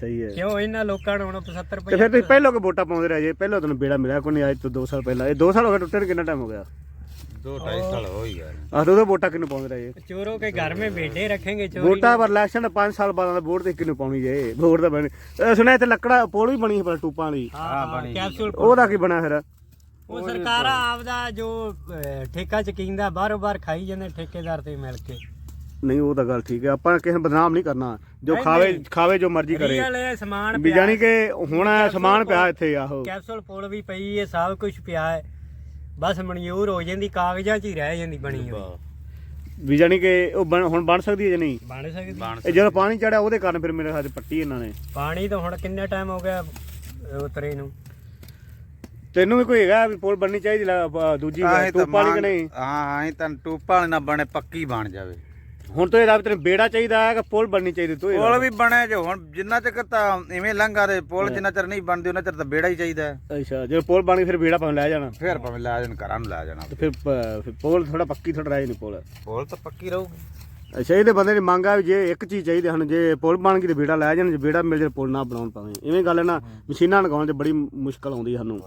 ਸਹੀ ਹੈ। ਕਿਉਂ? ਇਹਨਾਂ ਲੋਕਾਂ ਨੂੰ ਹੁਣ 75 ਰੁਪਏ ਫਿਰ ਤੁਸੀਂ ਪਹਿਲਾਂ ਕੋ ਵੋਟਾਂ ਪਾਉਂਦੇ ਰਹੇ ਜੇ? ਤੁਹਾਨੂੰ ਬੇੜਾ ਮਿਲਿਆ ਕੋਈ ਨਹੀਂ ਅੱਜ ਤੋਂ 2 ਸਾਲ ਪਹਿਲਾਂ। ਇਹ 2 ਸਾਲ ਹੋ ਗਏ ਟੁੱਟੇ ਕਿੰਨਾ ਟਾਈਮ ਹੋ ਗਿਆ? 2.5 ਸਾਲ ਹੋ ਗਿਆ ਆਹ ਤੋਂ ਵੋਟਾਂ ਕਿਨੂੰ ਪਾਉਂਦੇ ਰਹੇ ਚੋਰੋ ਕੇ ਘਰ ਮੇ ਬੇਟੇ ਰੱਖेंगे ਚੋਰੀ ਵੋਟਾਂ ਪਰ ਇਲੈਕਸ਼ਨ 5 ਸਾਲ ਬਾਅਦ ਵੋਟ ਤੇ ਕਿਨੂੰ ਪਾਉਣੀ ਜੇ ਵੋਟ ਤਾਂ ਬਣੀ ਸੁਣਿਆ ਇੱਥੇ ਲੱਕੜਾ ਪੋਲ ਵੀ ਬਣੀ ਹੈ ਪਰ ਟੂਪਾਂ ਵਾਲੀ। ਹਾਂ ਬਣੀ ਕੈਪਸੂਲ ਉਹਦਾ ਕੀ ਬਣਾ ਫਿਰ? ਉਹ ਸਰਕਾਰਾਂ ਆਪਦਾ ਜੋ ਅਹ, ਠੇਕਾ ਚਕੀਂਦਾ ਬਾਹਰੋਂ ਬਾਹਰ ਖਾਈ ਜਾਂਦੇ ਠੇਕੇਦਾਰ ਤੇ ਮਿਲ ਕੇ। ਨਹੀਂ ਉਹ ਤਾਂ ਗੱਲ ਠੀਕ ਹੈ। ਆਪਾਂ ਕਿਸੇ ਨੂੰ ਬਦਨਾਮ ਨਹੀਂ ਕਰਨਾ। ਜੋ ਖਾਵੇ ਖਾਵੇ ਜੋ ਮਰਜ਼ੀ ਕਰੇ। ਰੀਅਲ ਇਹ ਸਮਾਨ ਵੀ ਪਿਆ। ਜਾਣੀ ਕਿ ਹੁਣ ਸਮਾਨ ਪਿਆ ਇੱਥੇ ਆਹੋ। ਕੈਪਸੂਲ ਪੁਲ ਵੀ ਪਈ ਹੈ ਸਭ ਕੁਝ ਪਿਆ ਹੈ। ਬਸ ਮਨਜ਼ੂਰ ਹੋ ਜਾਂਦੀ ਕਾਗਜ਼ਾਂ 'ਚ ਹੀ ਰਹਿ ਜਾਂਦੀ ਬਣੀ ਹੋਈ। ਵੀ ਜਾਣੀ ਕਿ ਉਹ ਬਣ- ਹੁਣ ਬਣ ਸਕਦੀ ਹੈ ਜਾਂ ਨਹੀਂ? ਬਣ ਸਕਦੀ। ਇਹ ਜਦੋਂ ਪਾਣੀ ਚੜਿਆ ਉਹਦੇ ਕਾਰਨ ਫਿਰ ਮੇਰੇ ਹੱਥ ਪੱਟੀ ਇਹਨਾਂ ਨੇ। ਪਾਣੀ ਤਾਂ ਹੁਣ ਕਿੰਨਾ ਟਾਈਮ ਹੋ ਗਿਆ ਅਹ, ਉਤਰੇ ਨੂੰ? ਤੈਨੂੰ ਵੀ ਕੋਈ ਹੈਗਾ ਵੀ ਪੁਲ ਬਣਨੀ ਚਾਹੀਦੀ ਲਾ- ਬ- ਦੂਜੀ ਟੂਪ ਵਾਲੀ ਕਿ ਨਹੀਂ? ਹਾਂ ਆਈ ਤਾਂ ਟੂਪਾਂ ਵਾਲੀ ਨਾ ਬਣੇ ਪੱਕੀ ਬਣ ਜਾਵੇ। ਹੁਣ ਤੋਂ ਇਹਦਾ ਵੀ ਤੈਨੂੰ ਬੇੜਾ ਚਾਹੀਦਾ ਹੈ ਕਿ ਪੁਲ ਬਣਨੀ ਚਾਹੀਦੀ ਤੂੰ ਪੁਲ। ਵੀ ਬਣੇ ਜੋ ਹੁਣ ਜਿੰਨਾ ਚਿਰ ਤਾਂ ਇਵੇਂ ਲੰਘਾ ਦੇ ਪੁਲ ਜਿੰਨਾ ਚਿਰ ਨਹੀਂ ਬਣਦੀ ਉਹਨਾਂ ਚਿਰ ਤਾਂ ਬੇੜਾ ਹੀ ਚਾਹੀਦਾ ਹੈ। ਅੱਛਾ ਜਦੋਂ ਪੁਲ ਬਣੀ ਫਿਰ ਬੇੜਾ ਭਾਵੇਂ ਲੈ ਜਾਣਾ। ਫਿਰ ਭਾਵੇਂ ਲੈ ਜਾਣ ਘਰਾਂ ਨੂੰ ਲੈ ਜਾਣਾ। ਤੇ ਫਿਰ ਪ- ਫਿਰ ਪੁਲ ਥੋੜਾ ਪੱਕੀ ਥੋੜਾ ਰਹਿ ਨਹੀਂ ਪੁਲ। ਪੁਲ ਤਾਂ ਪੱਕੀ ਰਹੂਗੀ। ਅੱਛਾ ਇਹਦੇ ਬੰਦੇ ਦੀ ਮੰਗ ਵੀ ਜੇ ਇੱਕ ਚੀਜ਼ ਚਾਹੀਦੀ ਹਨ ਜੇ ਪੁਲ ਬਣ ਗਈ ਤੇ ਬੇੜਾ ਲੈ ਜਾਣ ਜੇ ਬੇੜਾ ਮਿਲ ਜੇ ਪੁਲ ਨਾ ਬਣਾਉਣ ਪਾਵੇਂ ਇਵੇਂ ਗੱਲ ਹੈ ਨਾ ਮਸ਼ੀਨਾਂ ਲਗਾਉਣ 'ਚ ਬੜੀ ਮੁਸ਼ਕਲ ਆਉਂਦੀ ਸਾਨੂੰ।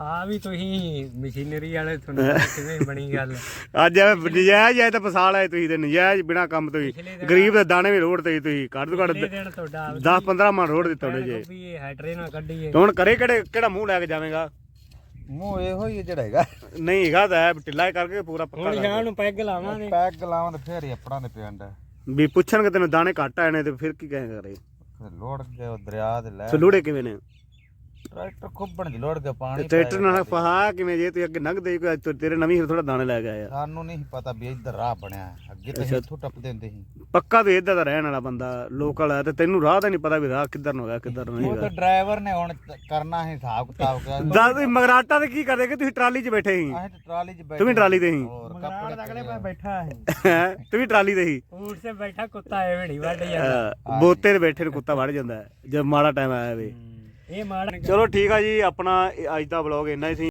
ਆ ਵੀ ਤੁਸੀਂ ਮਸ਼ੀਨਰੀ ਵਾਲੇ ਤੁਹਾਨੂੰ ਕਿਵੇਂ ਬਣੀ ਗੱਲ। *laughs* ਅੱਜ ਐ ਨਜਾਇਜ਼ ਐ ਤਾਂ ਫਸਾਲ ਆਏ ਤੁਸੀਂ ਤੇ ਨਜਾਇਜ਼ ਬਿਨਾ ਕੰਮ ਤੋਂ ਹੀ। ਗਰੀਬ ਦੇ ਦਾਣੇ ਵੀ ਰੋਡ ਤੇ ਤੁਸੀਂ ਘੱਟ ਤੋਂ ਤੁਹਾਡਾ 10 15 ਮਣ ਰੋਡ ਦਿੱਤੇ ਤੁਹਾਡੇ ਜੇ। ਵੀ ਨਾ ਕੱਢੀਏ। ਤੇ ਹੁਣ ਕਰੇ ਕਿਹੜੇ ਕਿਹੜਾ ਮੂੰਹ ਲੈ ਕੇ ਜਾਵੇਂਗਾ? ਮੂੰਹ ਇਹੋ ਹੀ ਹੈ ਜਿਹੜਾ ਹੈਗਾ। ਨਹੀਂ ਹੈਗਾ ਤਾਂ ਹੈ, ਢਿੱਲਾ ਕਰਕੇ ਪੂਰਾ ਪੱਕਾ ਹੁਣ। ਸ਼ਾਮ ਨੂੰ ਪੈਗ ਲਾਵਾਂਗੇ। ਪੈਗ ਲਾਵਾਂ ਤੇ ਫੇਰ ਹੀ ਆਪਣਾ ਦੇ ਪਿੰਡ। ਵੀ ਪੁੱਛਣਗੇ ਤੈਨੂੰ ਦਾਣੇ ਘੱਟ ਆਏ ਨੇ ਤੇ ਫਿਰ ਕੀ ਕਹੇਗਾ ਰੇ? ਲੋੜ ਕੇ ਉਹ ਦਰਿਆ ਤੇ ਲੈ ਸਲੂੜੇ ਕਿਵੇਂ ਨੇ? ਟਰੈਕਟਰ ਖੁੱਬਣ ਦੀ ਲੋੜ ਕੇ ਪਾਣੀ ਤੇ ਟਰੈਕਟਰ ਨਾਲ ਫਹਾ ਕਿਵੇਂ ਜੇ ਤੂੰ ਅੱਗੇ ਲੰਘਦੇ ਕੋਈ ਅੱਜ ਤੋਂ ਤੇਰੇ ਨਵੀਂ ਥੋੜਾ ਦਾਣੇ ਲੈ ਕੇ ਆਇਆ। ਸਾਨੂੰ ਨਹੀਂ ਪਤਾ ਵੀ ਇੱਧਰ ਰਾਹ ਬਣਿਆ। ਅੱਗੇ ਤਾਂ ਇੱਥੋਂ ਟੱਪਦੇ ਹੁੰਦੇ ਸੀ। ਪੱਕਾ ਤੇ ਇੱਧਰ ਦਾ ਰਹਿਣ ਵਾਲਾ ਬੰਦਾ ਲੋਕਲ ਹੈ ਤੇ ਤੈਨੂੰ ਰਾਹ ਦਾ ਨਹੀਂ ਪਤਾ ਵੀ ਰਾਹ ਕਿੱਧਰ ਨੂੰ ਹੈਗਾ ਕਿੱਧਰ ਨੂੰ ਨਹੀਂ ਉਹ ਤਾਂ ਡਰਾਈਵਰ ਨੇ ਹੁਣ ਤ- ਕਰਨਾ ਹੈ ਹਿਸਾਬ ਕਿਤਾਬ ਕਰ ਦੱਸ ਤੁਸੀਂ ਮਗਰਾਟਾ ਤੇ ਕੀ ਕਰਦੇ ਕਿ ਤੁਸੀਂ ਟਰਾਲੀ 'ਚ ਬੈਠੇ ਸੀ? ਅਸੀਂ ਤਾਂ ਟਰਾਲੀ 'ਚ ਬੈਠੇ ਤੂੰ ਵੀ ਟਰਾਲੀ ਤੇ ਸੀ। ਹੋਰ ਕੱਪੜੇ ਅਗਲੇ ਪਾ ਬੈਠਾ ਹੈ। ਹੈਂ? ਤੂੰ ਵੀ ਟਰਾਲੀ ਤੇ ਸੀ? ਊਠ ਤੇ ਬੈਠਾ ਕੁੱਤਾ ਐ ਵੇੜੀ ਵੱਢ ਜਾਂਦਾ। ਬੋਤੇ ਤੇ ਬੈਠੇ ਨੂੰ ਕੁੱਤਾ ਵੜ ਜਾਂਦਾ ਹੈ, ਜਦ ਮਾੜਾ ਟਾਈਮ ਆਇਆ ਵੇ। ਇਹ ਮਾਲ ਚਲੋ ਠੀਕ ਆ ਜੀ ਆਪਣਾ ਇਹ ਅੱਜ ਦਾ ਵਲੌਗ ਇੰਨਾ ਹੀ ਸੀ।